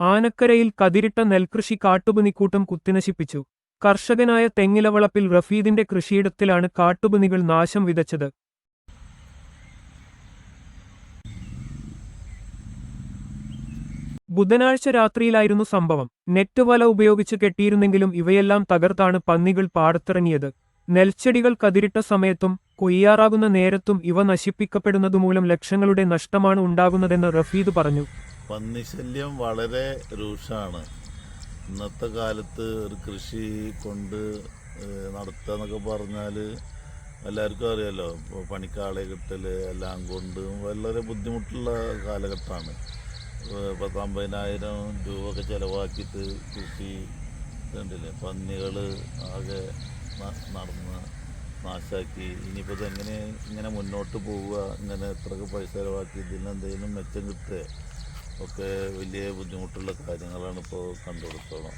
ആനക്കരയിൽ കതിരിട്ട നെൽകൃഷി കാട്ടുപുനിക്കൂട്ടം കുത്തിനശിപ്പിച്ചു. കർഷകനായ തെങ്ങിലവളപ്പിൽ റഫീദിന്റെ കൃഷിയിടത്തിലാണ് കാട്ടുപുനികൾ നാശം വിതച്ചത്. ബുധനാഴ്ച രാത്രിയിലായിരുന്നു സംഭവം. നെറ്റ് വല ഉപയോഗിച്ച് കെട്ടിയിരുന്നെങ്കിലും ഇവയെല്ലാം തകർത്താണ് പന്നികൾ പാടത്തിറങ്ങിയത്. നെൽച്ചെടികൾ കതിരിട്ട സമയത്തും കൊയ്യാറാകുന്ന നേരത്തും ഇവ നശിപ്പിക്കപ്പെടുന്നതുമൂലം ലക്ഷങ്ങളുടെ നഷ്ടമാണ് ഉണ്ടാകുന്നതെന്ന് റഫീദ് പറഞ്ഞു. പന്നിശല്യം വളരെ രൂക്ഷമാണ്. ഇന്നത്തെ കാലത്ത് ഒരു കൃഷി കൊണ്ട് നടത്തുക എന്നൊക്കെ പറഞ്ഞാൽ എല്ലാവർക്കും അറിയാലോ. ഇപ്പോൾ പണിക്കാളെ കിട്ടൽ എല്ലാം കൊണ്ട് വളരെ ബുദ്ധിമുട്ടുള്ള കാലഘട്ടമാണ്. പത്തമ്പതിനായിരം രൂപയൊക്കെ ചിലവാക്കിയിട്ട് കൃഷി കണ്ടില്ലേ? പന്നികൾ ആകെ നടന്ന് നാശാക്കി. ഇനിയിപ്പോൾ ഇതെങ്ങനെ ഇങ്ങനെ മുന്നോട്ട് പോവുക ഇങ്ങനെ എത്രയൊക്കെ പൈസ ചിലവാക്കി ഇതിന് എന്തെങ്കിലും മെച്ചം കിട്ടുക ഒക്കെ വലിയ ബുദ്ധിമുട്ടുള്ള കാര്യങ്ങളാണ് ഇപ്പോൾ കണ്ടുകൊടുത്തോളം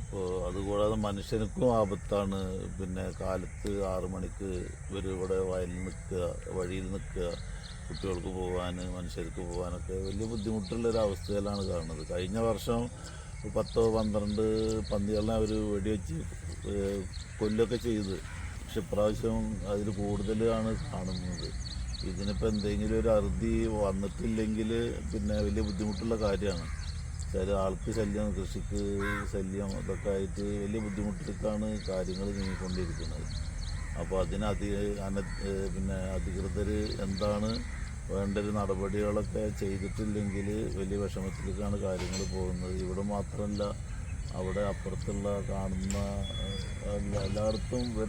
അപ്പോൾ അതുകൂടാതെ മനുഷ്യനുക്കും ആപത്താണ്. പിന്നെ കാലത്ത് ആറു മണിക്ക് ഇവർ ഇവിടെ വയലിൽ നിൽക്കുക വഴിയിൽ നിൽക്കുക കുട്ടികൾക്ക് പോകാൻ മനുഷ്യർക്ക് പോകാനൊക്കെ വലിയ ബുദ്ധിമുട്ടുള്ള ഒരു അവസ്ഥയിലാണ് കാണുന്നത്. കഴിഞ്ഞ വർഷം പത്തോ പന്ത്രണ്ട് പന്നികളെ അവർ വെടിവെച്ച് കൊല്ലൊക്കെ ചെയ്ത്. പക്ഷെ ഇപ്രാവശ്യം അതിൽ കൂടുതലാണ് കാണുന്നത്. ഇതിനിപ്പോൾ എന്തെങ്കിലും ഒരു അറുതി വന്നിട്ടില്ലെങ്കിൽ പിന്നെ വലിയ ബുദ്ധിമുട്ടുള്ള കാര്യമാണ്. ചില ആൾക്ക് ശല്യം കൃഷിക്ക് ശല്യം ഇതൊക്കെ ആയിട്ട് വലിയ ബുദ്ധിമുട്ടിലേക്കാണ് കാര്യങ്ങൾ നീങ്ങിക്കൊണ്ടിരിക്കുന്നത്. അപ്പോൾ അതിന് അധി അന പിന്നെ അധികൃതർ എന്താണ് വേണ്ട ഒരു നടപടികളൊക്കെ ചെയ്തിട്ടില്ലെങ്കിൽ വലിയ വിഷമത്തിലേക്കാണ് കാര്യങ്ങൾ പോകുന്നത്. ഇവിടെ മാത്രമല്ല അവിടെ അപ്പുറത്തുള്ള കാണുന്ന എല്ലായിടത്തും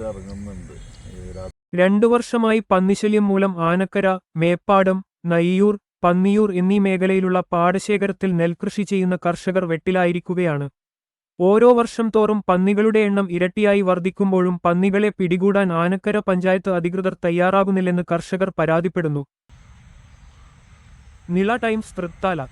രാ- രണ്ടു വർഷമായി പന്നിശല്യം മൂലം ആനക്കര മേപ്പാടം നയ്യൂർ പന്നിയൂർ എന്നീ മേഖലയിലുള്ള പാടശേഖരത്തിൽ നെൽകൃഷി ചെയ്യുന്ന കർഷകർ വെട്ടിലായിരിക്കുകയാണ്. ഓരോ വർഷം തോറും പന്നികളുടെ എണ്ണം ഇരട്ടിയായി വർദ്ധിക്കുമ്പോഴും പന്നികളെ പിടികൂടാൻ ആനക്കര പഞ്ചായത്ത് അധികൃതർ തയ്യാറാകുന്നില്ലെന്ന് കർഷകർ പരാതിപ്പെടുന്നു. നിള ടൈംസ് തൃത്താല